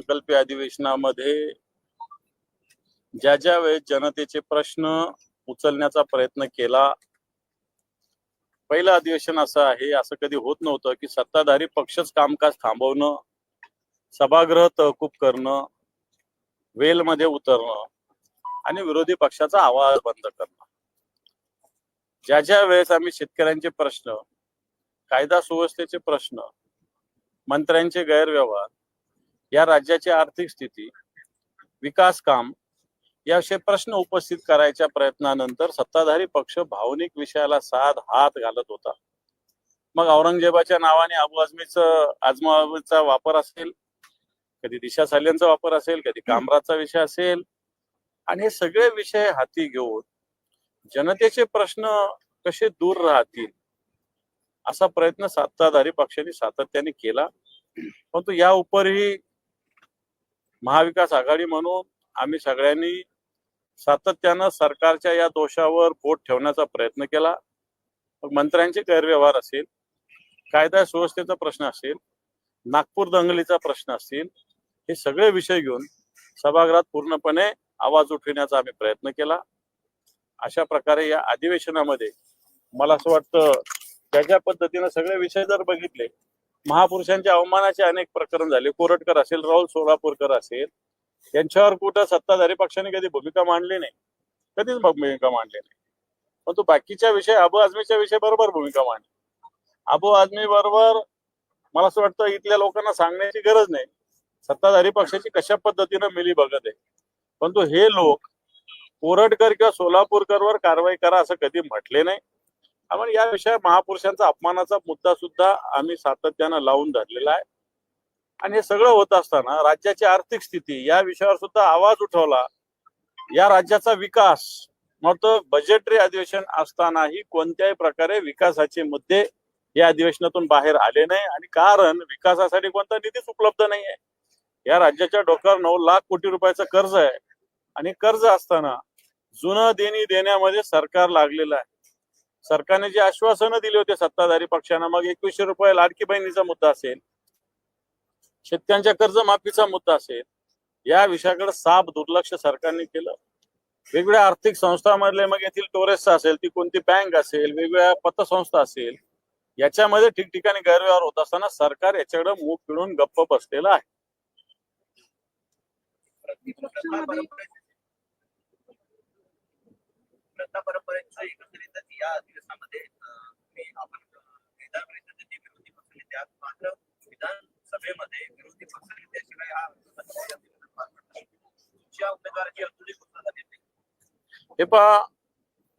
अर्थसंकल्पीय अधिवेशनामध्ये ज्या ज्या वेळेस जनतेचे प्रश्न उचलण्याचा प्रयत्न केला पहिलं अधिवेशन असं आहे असं कधी होत नव्हतं की सत्ताधारी पक्षच कामकाज थांबवणं सभागृह तहकूब करणं वेलमध्ये उतरणं आणि विरोधी पक्षाचा आवाज बंद करणं. ज्या ज्या वेळेस आम्ही शेतकऱ्यांचे प्रश्न कायदा सुव्यवस्थेचे प्रश्न मंत्र्यांचे गैरव्यवहार या राज्याची आर्थिक स्थिती विकास काम याविषयी प्रश्न उपस्थित करायच्या प्रयत्नानंतर सत्ताधारी पक्ष भावनिक विषयाला साथ हात घालत होता. मग औरंगजेबाच्या नावाने अबू आझमीचं आजमाचा वापर असेल कधी दिशा साल्यांचा वापर असेल कधी कामराजचा विषय असेल आणि हे सगळे विषय हाती घेऊन जनतेचे प्रश्न कसे दूर राहतील असा प्रयत्न सत्ताधारी पक्षाने सातत्याने केला. परंतु या उपरही महाविकास आघाडी म्हणून आम्ही सगळ्यांनी सातत्यानं सरकारच्या या दोषावर बोट ठेवण्याचा प्रयत्न केला. मग मंत्र्यांचे गैरव्यवहार असेल कायदा सुव्यवस्थेचा प्रश्न असेल नागपूर दंगलीचा प्रश्न असतील हे सगळे विषय घेऊन सभागृहात पूर्णपणे आवाज उठविण्याचा आम्ही प्रयत्न केला. अशा प्रकारे या अधिवेशनामध्ये मला असं वाटतं त्याच्या पद्धतीनं सगळे विषय जर बघितले महापुरुषांच्या अवमानाचे अनेक प्रकरण झाले. कोरटकर असेल राहुल सोलापूरकर असेल यांच्यावर कुठं सत्ताधारी पक्षाने कधी भूमिका मांडली नाही? कधीच भूमिका मांडली नाही. परंतु बाकीच्या विषय अबू आझमीच्या विषय बरोबर भूमिका मांडली. अबू आझमी बरोबर मला असं वाटतं इथल्या लोकांना सांगण्याची गरज नाही. सत्ताधारी पक्षाची कशा पद्धतीनं मिली बघत आहे? परंतु हे लोक कोरटकर किंवा सोलापूरकरवर कारवाई करा असं कधी म्हटले नाही. आपण या विषय महापुरुषांचा अपमानाचा मुद्दा सुद्धा आम्ही सातत्यानं लावून धरलेला आहे. आणि हे सगळं होत असताना राज्याची आर्थिक स्थिती या विषयावर सुद्धा आवाज उठवला. या राज्याचा विकास मग बजेटरी अधिवेशन असतानाही कोणत्याही प्रकारे विकासाचे मुद्दे या अधिवेशनातून बाहेर आले नाही. आणि कारण विकासासाठी कोणता निधीच उपलब्ध नाही आहे या राज्याच्या डोक्यावर नऊ लाख कोटी रुपयाचं कर्ज आहे. आणि कर्ज असताना जुनं देणी देण्यामध्ये सरकार लागलेलं आहे. सरकारने जे आश्वासनं दिली होती सत्ताधारी पक्षांना मग एकवीसशे रुपये लाडकी बहिणीचा मुद्दा असेल शेतकऱ्यांच्या कर्जमाफीचा मुद्दा असेल या विषयाकडे साफ दुर्लक्ष सरकारने केलं. वेगवेगळ्या आर्थिक संस्थांमधले मग येथील टोरेस्ट असेल ती कोणती बँक असेल वेगवेगळ्या पतसंस्था असेल याच्यामध्ये ठिकठिकाणी गैरव्यवहार होत असताना सरकार याच्याकडे मूग पिळून गप्प बसलेलं आहे. प्रथा परंपरेचं एकत्रितच या अधिवेशनामध्ये अं, आपण अं, विधान परिषदेचे विरोधी पक्षनेते आहात मात्र विधानसभेमध्ये विरोधी पक्षनेत्याशिवाय हा तुमच्या उमेदवाराची अजूनही घोषणा झाली नाही हे पहा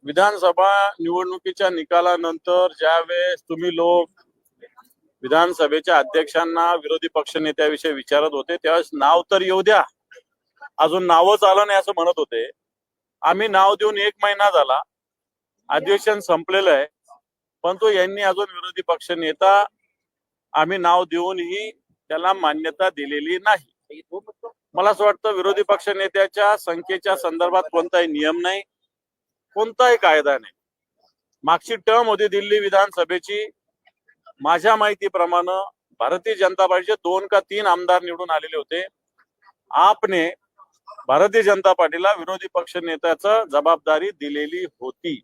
विधानसभा निवडणुकीच्या निकालानंतर ज्यावेळेस तुम्ही लोक विधानसभेच्या अध्यक्षांना विरोधी पक्ष नेत्याविषयी विचारत होते त्यावेळेस नाव तर येऊ द्या अजून नावच आलं नाही असं म्हणत होते. आम्ही नाव देऊन एक महिना झाला. अधिवेशन संपलेलं आहे. परंतु यांनी अजून विरोधी पक्ष नेता आम्ही नाव देऊनही त्याला मान्यता दिलेली नाही. मला असं वाटतं विरोधी पक्ष नेत्याच्या संख्येच्या संदर्भात कोणताही नियम नाही कोणताही कायदा नाही. मागची टर्म होती दिल्ली विधानसभेची. माझ्या माहितीप्रमाणे भारतीय जनता पार्टीचे दोन का तीन आमदार निवडून आलेले होते. आपने भारतीय जनता पार्टीला विरोधी पक्ष नेत्याचं जबाबदारी दिलेली होती.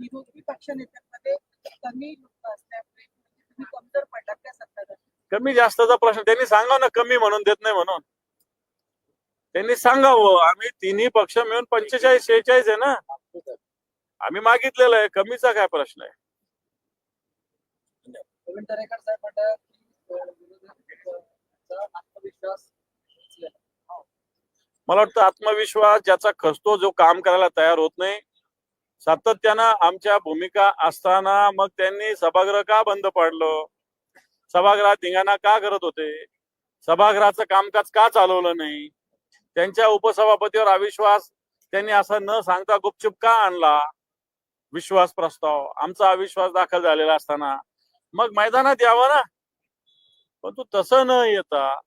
विरोधी कमी लोक असल्यामुळे तुम्ही कमजोर पडलात त्या सत्ताधारी? कमी जास्तचा प्रश्न. त्यांनी सांगावं ना कमी म्हणून देत नाही म्हणून. त्यांनी सांगावं आम्ही तिन्ही पक्ष मिळून पंचेचाळीस शेहेचाळीस आहे ना. आम्ही मागितलेलं आहे कमीचा काय प्रश्न आहे? दरेकर साहेब म्हणतात आत्मविश्वास. मला वाटतं आत्मविश्वास ज्याचा खसतो जो काम करायला तयार होत नाही सातत्यानं आमच्या भूमिका असताना मग त्यांनी सभागृह का बंद पाडलं? सभागृहात धिंगाणा का करत होते? सभागृहाचं कामकाज का चालवलं नाही? त्यांच्या उपसभापतीवर अविश्वास त्यांनी असं न सांगता गुपचूप का आणला? विश्वास प्रस्ताव. आमचा अविश्वास दाखल झालेला असताना. मग मैदानात यावं ना? परंतु तसं न येता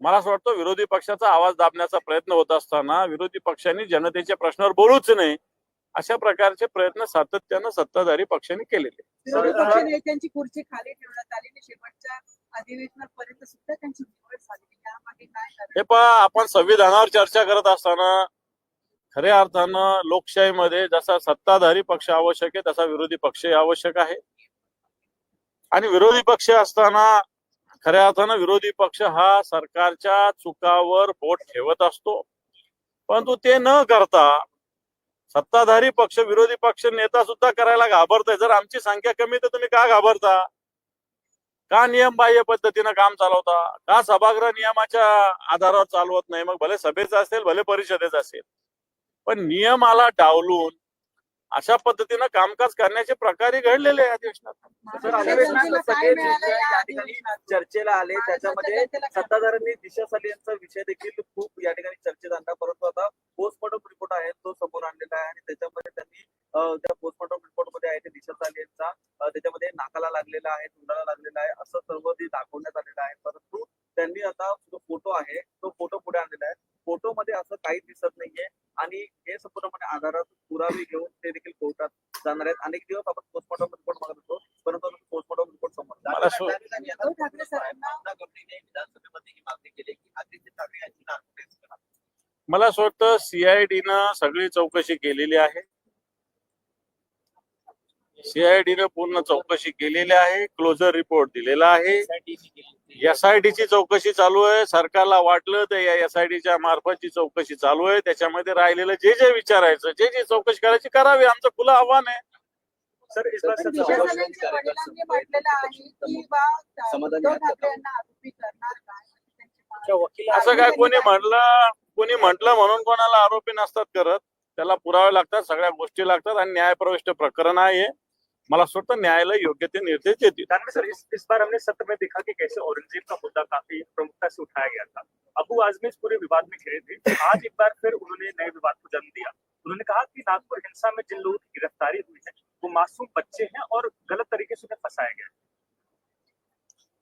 मला असं वाटतं विरोधी पक्षाचा आवाज दाबण्याचा प्रयत्न होत असताना विरोधी पक्षांनी जनतेच्या प्रश्नावर बोलूच नाही अशा प्रकारचे प्रयत्न सातत्यानं सत्ताधारी पक्षांनी केलेले विरोधी पक्षनेत्यांची खुर्ची खाली ठेवण्यात आली आणि शेवटच्या अधिवेशनापर्यंत सुद्धा त्यांची निवड झाली. यामागे काय कारण? हे पहा आपण संविधानावर चर्चा करत असताना खऱ्या अर्थानं लोकशाहीमध्ये जसा सत्ताधारी पक्ष आवश्यक आहे तसा विरोधी पक्षही आवश्यक आहे. आणि विरोधी पक्ष असताना खऱ्या अर्थानं विरोधी पक्ष हा सरकारच्या चुकावर बोट ठेवत असतो. परंतु ते न करता सत्ताधारी पक्ष विरोधी पक्ष नेता सुद्धा करायला घाबरतोय. जर आमची संख्या कमी तर तुम्ही का घाबरता? का नियमबाह्य पद्धतीनं काम चालवता? का सभागृह नियमाच्या आधारावर चालवत नाही? मग भले सभेचं असेल भले परिषदेचं असेल. पण नियमाला डावलून अशा पद्धतीनं कामकाज करण्याचे प्रकारही घडलेले आहे अधिवेशनात? चर्चेला आले. त्याच्यामध्ये सत्ताधाऱ्यांनी दिशा सलियांचा विषय देखील खूप या ठिकाणी चर्चेत आणला परंतु आता पोस्टमॉर्टम रिपोर्ट आहे तो समोर आणलेला आहे आणि त्याच्यामध्ये त्यांनी त्या पोस्टमॉर्टम रिपोर्टमध्ये आहे ते दिशा सालियांचा अं, त्याच्यामध्ये नाकाला लागलेला आहे तोंडाला लागलेला आहे असं सर्व ते दाखवण्यात आलेलं आहे. परंतु त्यांनी आता जो फोटो आहे तो फोटो पुढे आणलेला आहे. फोटो मध्ये असं काही दिसत नाहीये. आणि हे संपूर्णपणे आधारात पुरावे घेऊन ते देखील कोर्टात जाणार आहेत. अनेक दिवस आपण पोस्टमॉर्टम रिपोर्ट मागत होतो परंतु पोस्टमॉर्टम रिपोर्ट समोर. विधानसभेमध्ये ही मागणी केली की आदित्य ठाकरे यांची नागपूर करा. मला असं वाटतं सीआयडीनं सगळी चौकशी केलेली आहे. सीआयडीनं पूर्ण चौकशी केलेली आहे क्लोजर रिपोर्ट दिलेला आहे. एसआयडीची चौकशी चालू आहे. सरकारला वाटलं तर या एसआयडीच्या मार्फतची चौकशी चालू आहे. त्याच्यामध्ये राहिलेलं जे जे विचारायचं जे जे चौकशी करायची करावी. आमचं खुलं आव्हान आहे. सर असं काय कोणी म्हटलं कोणी म्हटलं म्हणून कोणाला आरोपी नसतात करत. त्याला पुरावे लागतात सगळ्या गोष्टी लागतात आणि न्यायप्रविष्ट प्रकरण आहे. मला असं वाटतं न्यायालय योग्य ते निर्देश देतील. सर इस, इस बार हमने सत्र में देखा कि कैसे औरंगज़ेब का मुद्दा काफ़ी प्रमुखता से उठाया गया था। अबू आजमी इस पूरे विवाद में घिरे थे। आज एक बार फिर उन्होंने नए विवाद को जन्म दिया। उन्होंने कहा कि नागपुर हिंसा में जिन लोगों की गिरफ्तारी हुई है वो मासूम बच्चे हैं और गलत तरीके से उन्हें फंसाया गया है।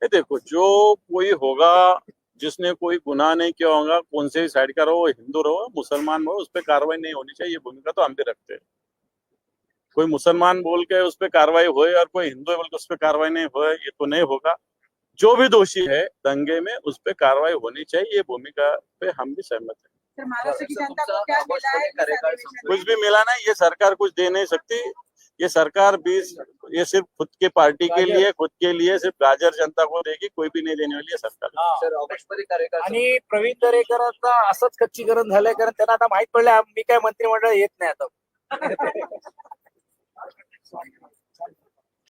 ये देखो जो कोई होगा जिसने कोई गुनाह नहीं किया होगा कौन से साइड का रहो हिंदू रहो मुसलमान रहो उस पर कार्रवाई नहीं होनी चाहिए ये भूमिका तो हम भी रखते हैं। कोई मुसलमान बोल के उस पर कार्रवाई होए और कोई हिंदू बोल के उस पर कार्रवाई नहीं हो ये तो नहीं होगा। जो भी दोषी है दंगे में उस पर कार्रवाई होनी चाहिए ये भूमिका पे हम भी सहमत है। तर महाराष्ट्र की जनता को क्या मिला है? इस अधिवेशन में? कुछ भी मिला नहीं ये सरकार कुछ दे नहीं सकती। ये सरकार भी ये सिर्फ़ खुद के पार्टी के लिए खुद के लिए सिर्फ़ गाजर जनता को देगी कोई भी नहीं देने वाली है सरकार। कार्यकाळ आणि प्रवीण दरेकरांचा असंच खच्चीकरण झालंय कारण त्यांना आता माहित पडलं मी काय मंत्रिमंडळ येत नाही आता. So I'm gonna